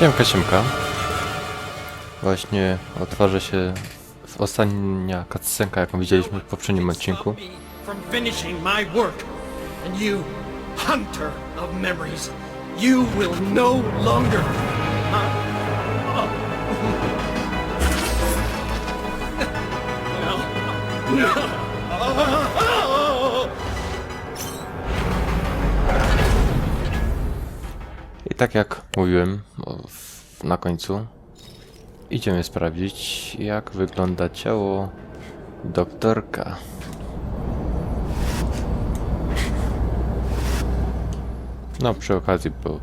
Siemka, siemka. Właśnie otwarza się ostatnia cutscenka, jaką widzieliśmy w poprzednim odcinku. Hunter of memories, you will no longer. I tak jak mówiłem na końcu, idziemy sprawdzić, jak wygląda ciało doktorka. No, przy okazji, bo.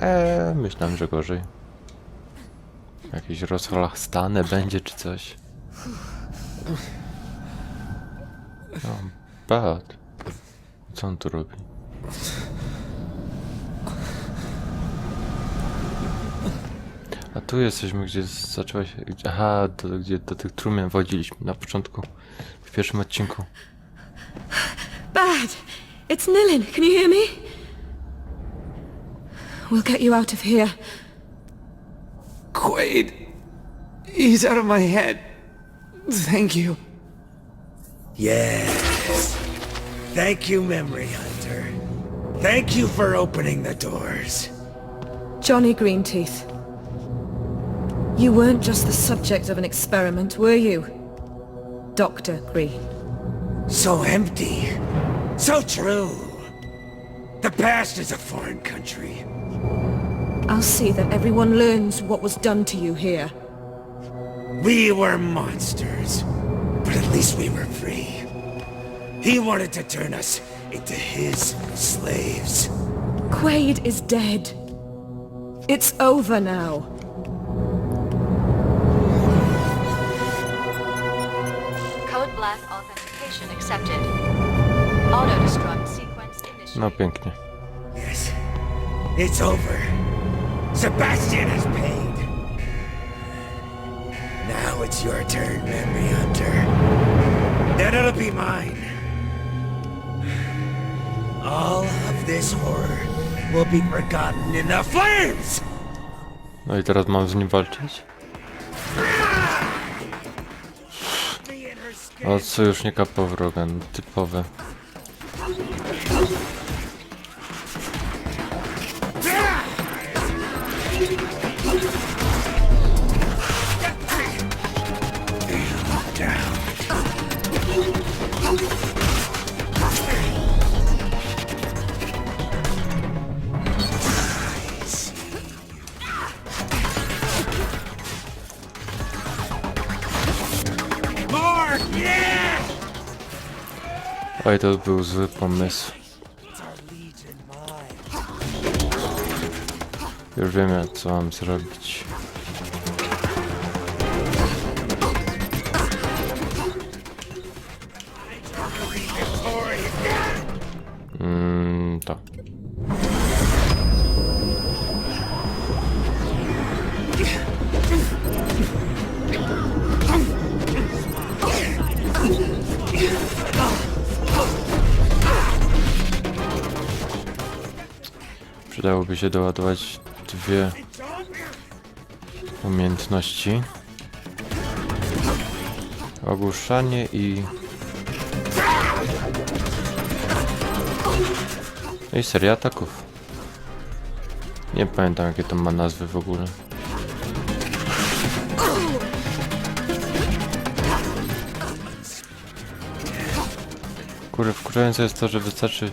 Eee, myślałem, że gorzej. Jakieś rozchlastane będzie czy coś. No, bad. Co on tu robi? A tu jesteśmy, gdzie zaczęła się. gdzie- Aha, do, gdzie do tych trumien wodziliśmy na początku, w pierwszym odcinku. Bad! It's Nilin. Can you hear me? We'll get you out of here. Quaid. He's out of my head. Thank you. Yes. Thank you, Memory Hunter. Thank you for opening the doors. Johnny Greenteeth. You weren't just the subject of an experiment, were you? Dr. Green. So empty. So true. The past is a foreign country. I'll see that everyone learns what was done to you here. We were monsters, but at least we were free. He wanted to turn us into his slaves. Quaid is dead. It's over now. Accepted. Auto-destruct sequence initiated. No pięknie. Yes. It's over. Sebastian has paid. Now it's your turn, Memory Hunter. Then it'll be mine. All of this horror will be forgotten in the flames! No i teraz mam z nim walczyć? Od sojusznika powroga, no typowe. Oj, to był zły pomysł. Już wiem, co mam zrobić. Mm, to. Przydałoby się doładować dwie umiejętności. Ogłuszanie i... I seria ataków. Nie pamiętam jakie to ma nazwy w ogóle. Kurde, wkurzające jest to, że wystarczy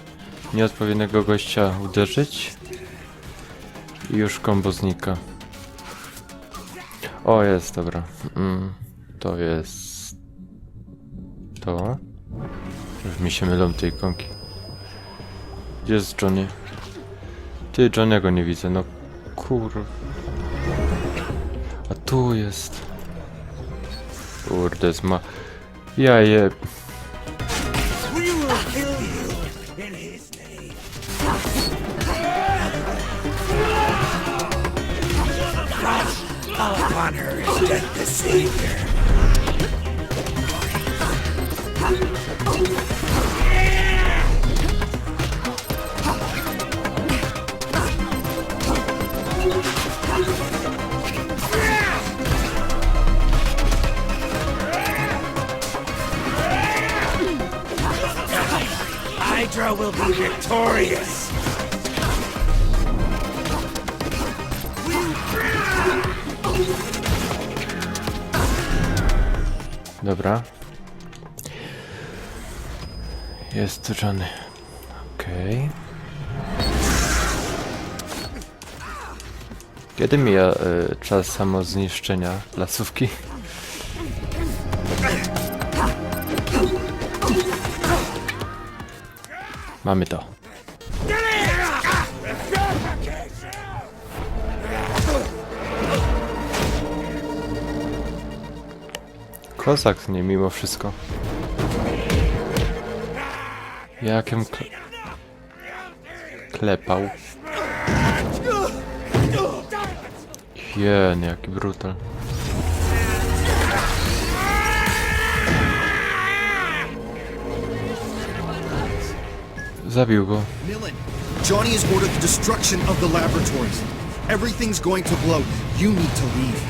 nieodpowiedniego gościa uderzyć już kombo znika. O, jest, dobra. Mm, to jest... To? Już mi się mylą te ikonki. Gdzie jest Johnny? Ty, Johnny'ego nie widzę, no kur... A tu jest. Kurde, zma... Ja je... Will be victorious! Dobra. Jest Johnny. Okej. Kiedy mija y, czas samozniszczenia placówki? Mamy to. Kozak nie mimo wszystko. Jakim kle... klepał. Jen, jaki brutal. Zabił go. Millen, Johnny has ordered the destruction of the laboratories. Everything's going to blow. You need to leave.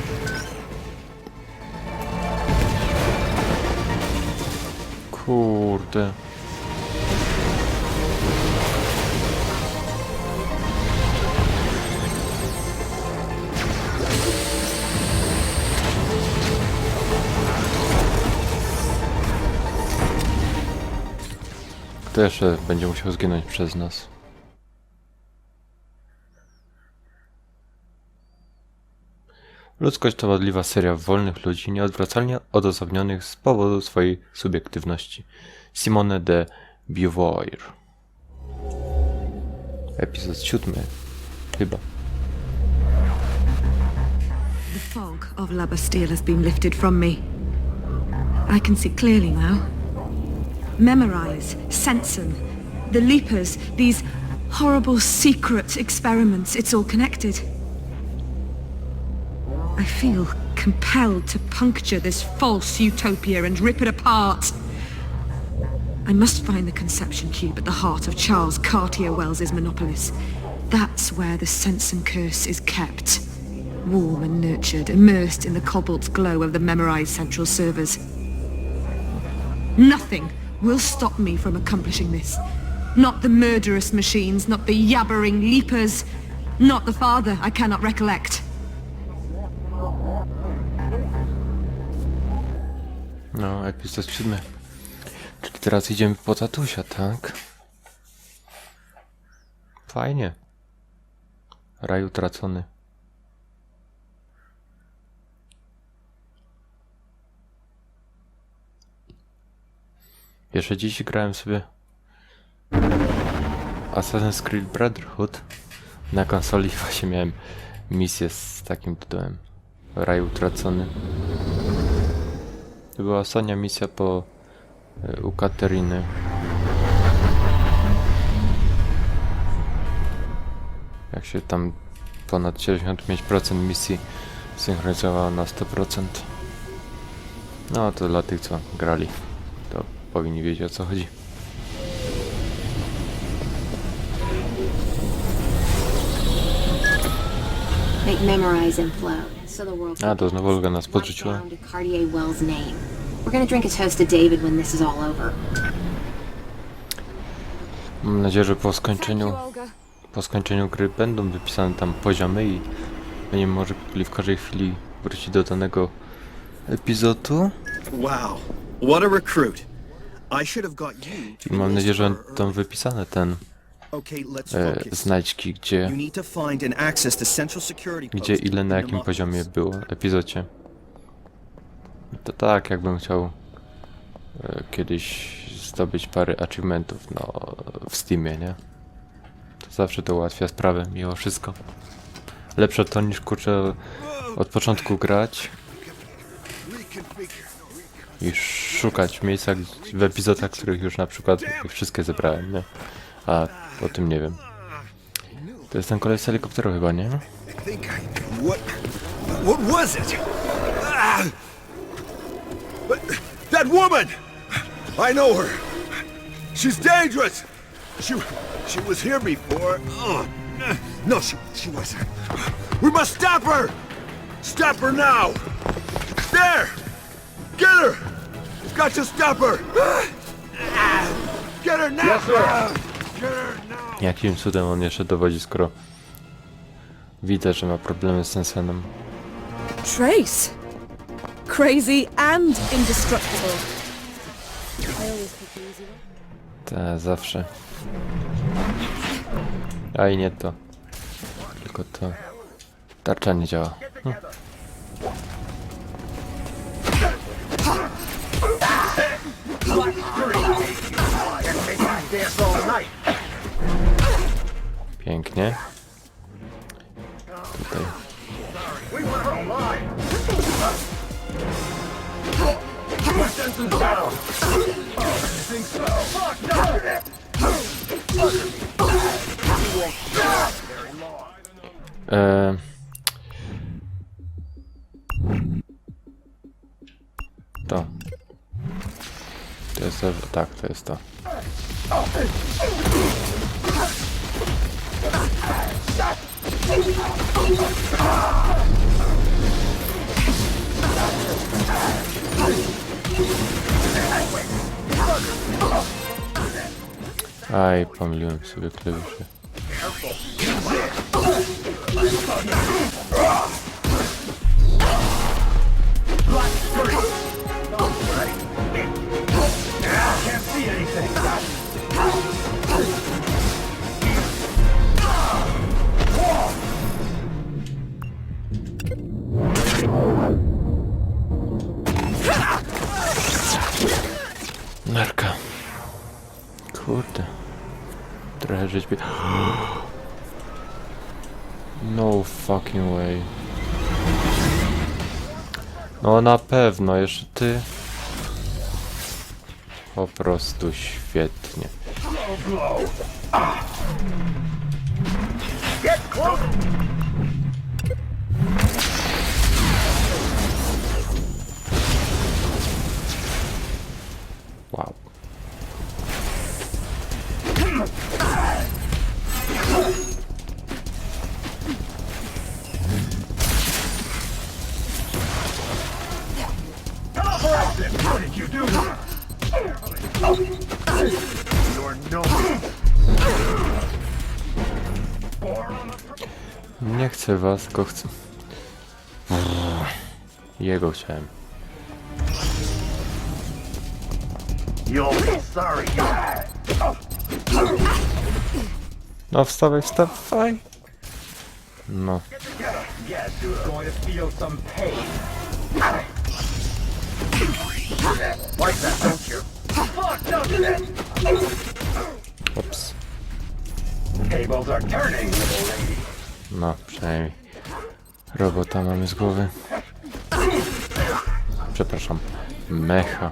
Kurde. Kto jeszcze będzie musiał zginąć przez nas? Ludzkość to wadliwa seria wolnych ludzi, nieodwracalnie odosobnionych z powodu swojej subiektywności. Simone de Beauvoir. Epizod siódmy. Chyba. The fog of La Bastille has been lifted from me. I can see clearly now. Memorize, Sensen, the Leapers, these horrible secret experiments, it's all connected. I feel compelled to puncture this false utopia and rip it apart. I must find the conception cube at the heart of Charles Cartier Wells's Monopolis. That's where the sense and curse is kept. Warm and nurtured, immersed in the cobalt glow of the memorized central servers. Nothing will stop me from accomplishing this. Not the murderous machines, not the yabbering leapers, not the father I cannot recollect. No, epizod siódmy. Czyli teraz idziemy po tatusia, tak? Fajnie. Raj utracony. Jeszcze dziś grałem sobie Assassin's Creed Brotherhood na konsoli właśnie miałem misję z takim tytułem Raj utracony. To była ostatnia misja po e, u Kateryny. Jak się tam ponad 75% misji synchronizowało na 100%. No to dla tych co grali, powinni wiedzieć o co chodzi. Make memorize implode, so the world A, to znowu Olga nas podrzuciła. down to Cartier Wells' name. We're gonna drink a toast to David when this is all over. Mam nadzieję, że po skończeniu po skończeniu gry będą wypisane tam poziomy i będziemy może mogli w każdej chwili wrócić do danego epizodu. Wow, what a recruit. Mam nadzieję, że będą wypisane ten e, znajdźki, gdzie, gdzie ile na jakim poziomie było epizodzie. To tak, jakbym chciał e, kiedyś zdobyć parę achievementów no, w Steamie, nie? To zawsze to ułatwia sprawę, mimo wszystko. Lepsze to niż kurczę od początku grać i szukać miejsca w epizodach, których już na przykład wszystkie zebrałem, nie? A o tym nie wiem. To jest ten kolej z helikopteru chyba, nie? think I... What... What was it? Ah! But that woman! I know her. She's dangerous. She... She was here before. Oh, no, she... She wasn't. We must stop her! Stop her now! There! Get her! We've got to stop her! Get her now! Yes, sir. Get her now! Jakim cudem on jeszcze dowodzi, skoro widzę, że ma problemy z Sensenem. Trace. Crazy and indestructible. Te, zawsze. A i nie to. Tylko to. Tarcza nie działa. Hm. Pięknie. Tutaj. Eee. To. To jest tak, to jest to. Aj, pomyliłem sobie klawisze. No na pewno, jeszcze ty. Po prostu świetnie. Wow. Was, tylko chcę. Jego chciałem. No wstawaj, wstawaj. No. Ups. No, przynajmniej robota mamy z głowy. Przepraszam. Mecha.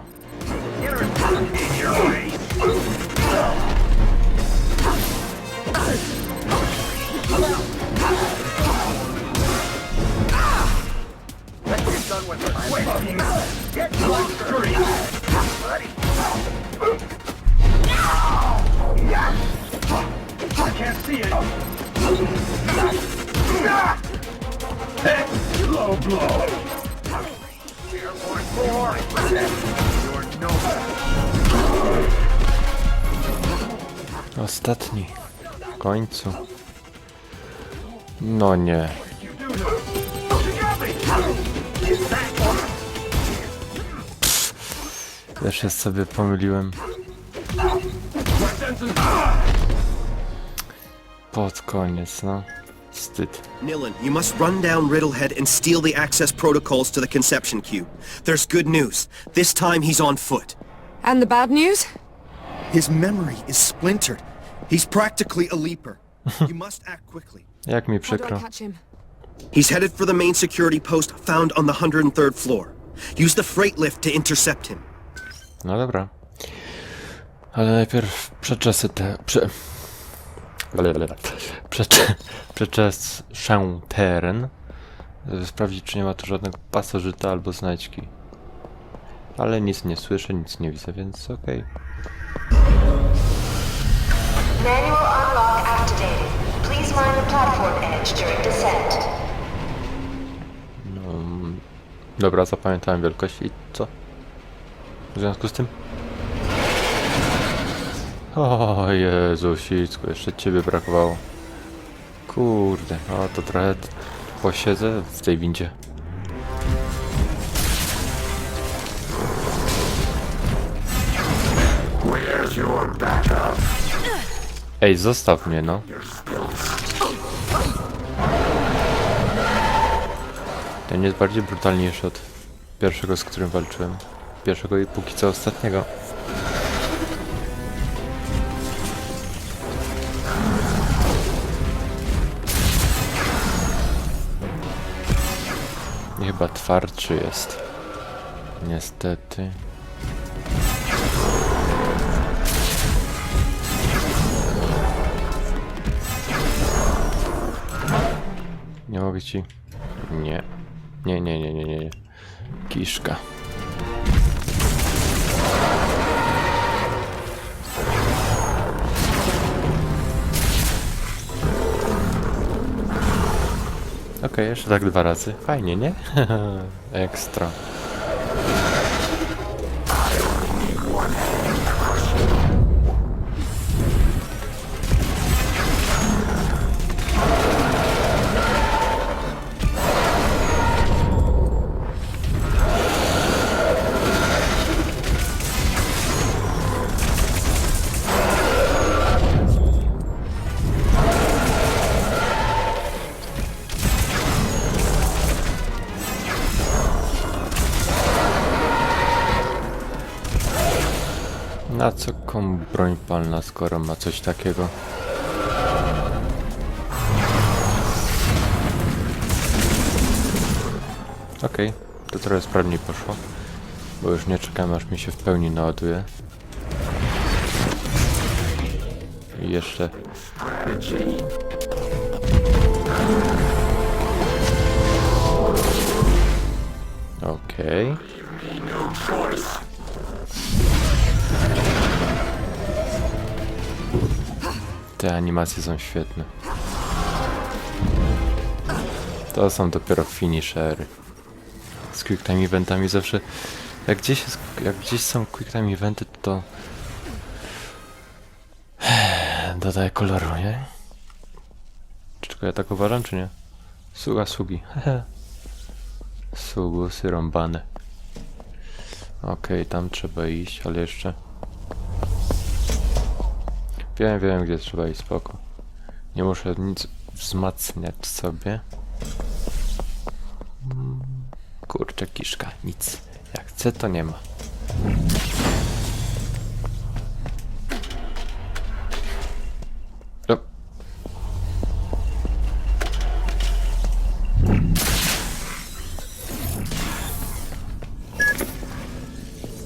Ostatni. W końcu. No nie. Też jest sobie pomyliłem. Pod koniec, no. Wstyd. Nilin, you must run down Riddlehead and steal the access protocols to the Conception Cube. There's good news. This time he's on foot. And the bad news? His memory is splintered. He's practically a leaper. you must act quickly. Jak mi How do I przykro. catch him? He's headed for the main security post found on the 103rd floor. Use the freight lift to intercept him. No dobra. Ale najpierw przeczesy te... Prze... Przecze... Przeczeszę teren. Sprawdzić, czy nie ma tu żadnego pasożyta albo znajdźki. Ale nic nie słyszę, nic nie widzę, więc okej. Edge during descent. Dobra, zapamiętałem wielkość i co? W związku z tym? O Jezusicku, jeszcze ciebie brakowało. Kurde, no to trochę posiedzę w tej windzie. Ej, zostaw mnie, no. Ten jest bardziej brutalniejszy od pierwszego, z którym walczyłem. Pierwszego i póki co ostatniego. Chyba twardszy jest. Niestety. Nie mogę ci. Nie. Nie, nie, nie, nie, nie. Kiszka. Jeszcze tak dwa razy. Fajnie, nie? Ekstra. Komu broń palna, skoro ma coś takiego? Okej, to trochę sprawniej poszło. Bo już nie czekam aż mi się w pełni naładuje. I jeszcze... Okej. Te animacje są świetne. To są dopiero finishery. Z quick time eventami zawsze... Jak gdzieś, jest, jak gdzieś są quick time eventy, to... Dodaję koloru, nie? Czy tylko ja tak uważam, czy nie? Sługa sługi. Sługusy rąbane. Okej, tam trzeba iść, ale jeszcze... Wiem, wiem gdzie trzeba iść, spoko. Nie muszę nic wzmacniać sobie. Kurczę, kiszka, nic. Jak chcę, to nie ma.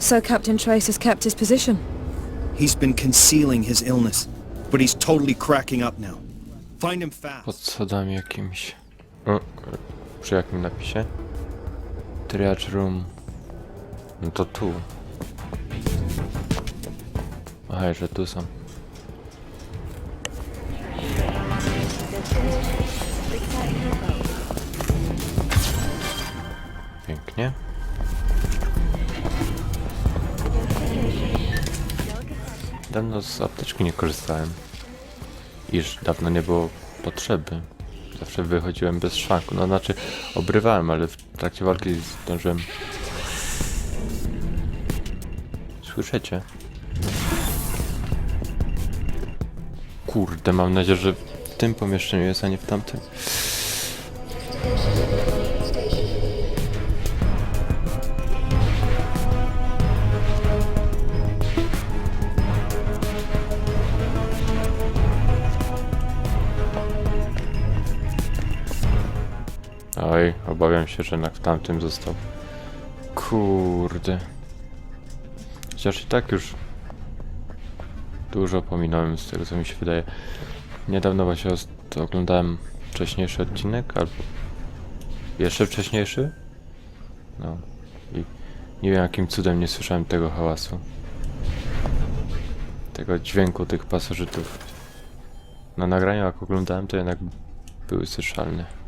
So Captain Trace has kept his position. He's been concealing his illness, but he's totally cracking up now. Find him fast. pod jakimś. O, przy jakim napisie? Triage room. No to tu. Aha, że tu są. Dawno z apteczki nie korzystałem. Iż dawno nie było potrzeby. Zawsze wychodziłem bez szwanku. No znaczy, obrywałem, ale w trakcie walki zdążyłem. Słyszycie? Kurde, mam nadzieję, że w tym pomieszczeniu jest, a nie w tamtym. Oj, obawiam się, że jednak w tamtym został. Kurde. Chociaż i tak już dużo pominąłem z tego, co mi się wydaje. Niedawno właśnie oglądałem wcześniejszy odcinek, albo jeszcze wcześniejszy. No i nie wiem jakim cudem nie słyszałem tego hałasu. Tego dźwięku tych pasożytów. Na nagraniu jak oglądałem to jednak były słyszalne.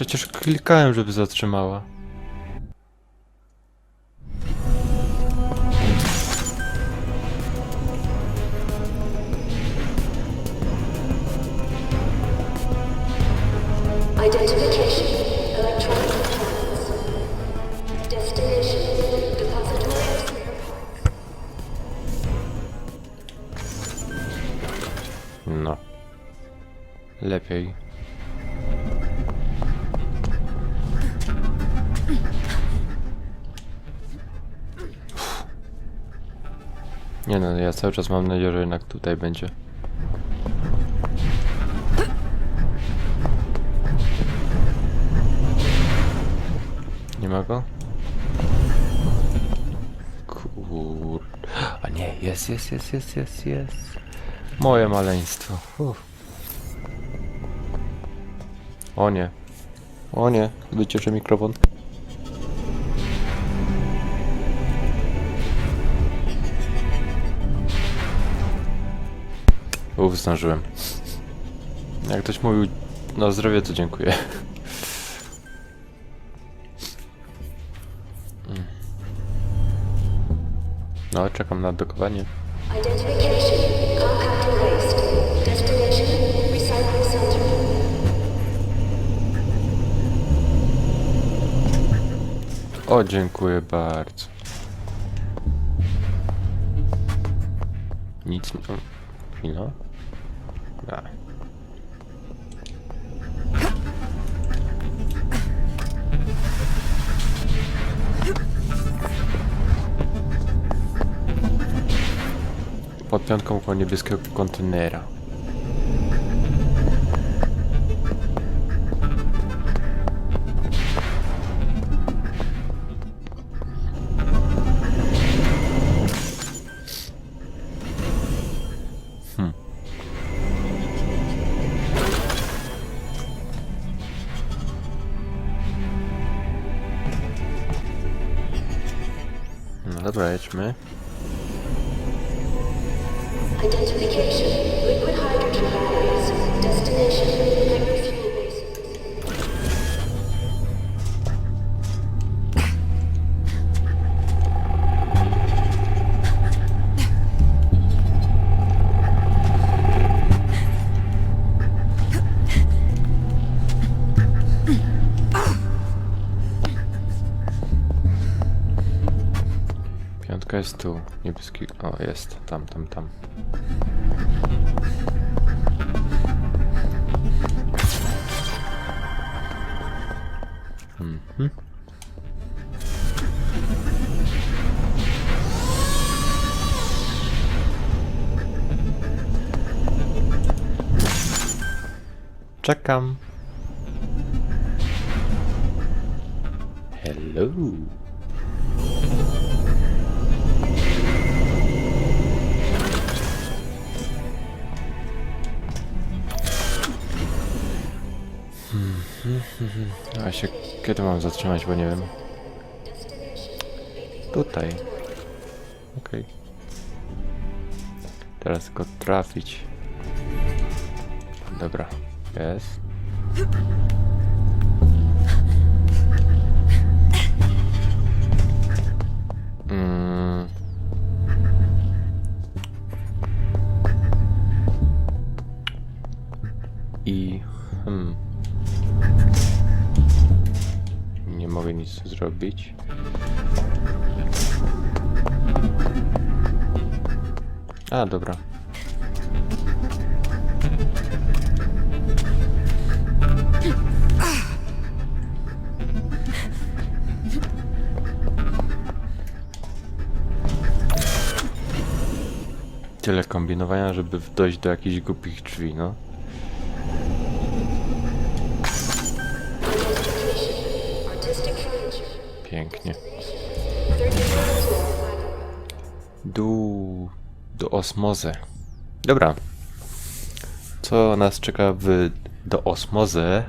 Przecież klikałem, żeby zatrzymała. Identification. Electronic Nie no, ja cały czas mam nadzieję, że jednak tutaj będzie. Nie ma go? Kur... A nie, jest, jest, jest, jest, jest, jest. Moje maleństwo. Uff. O nie. O nie, wycieszę mikrofon. Uf, zdążyłem. Jak ktoś mówił na zdrowie, to dziękuję. Mm. No, czekam na dokowanie. O, dziękuję bardzo. Nic nie... Chwila. Piątką koło niebieskiego kontenera. No dobra, jedźmy. Jest tu. Niebieski. O, jest. Tam, tam, tam. Mhm. Czekam. Hello. A się kiedy mam zatrzymać, bo nie wiem. Tutaj. Okej. Teraz tylko trafić. Dobra. Jest. Mm. Zrobić. A, dobra. Tyle kombinowania, żeby dojść do jakichś głupich drzwi, no. Pięknie. 30 minutes more. Do, do osmozy. Dobra. Co nas czeka w do osmozy?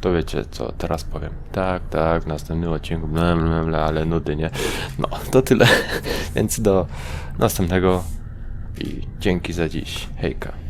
To wiecie, co teraz powiem. Tak, tak, w następnym odcinku, bla, bla, bla, ale nudy, nie? No, to tyle. Więc do następnego i dzięki za dziś. Hejka.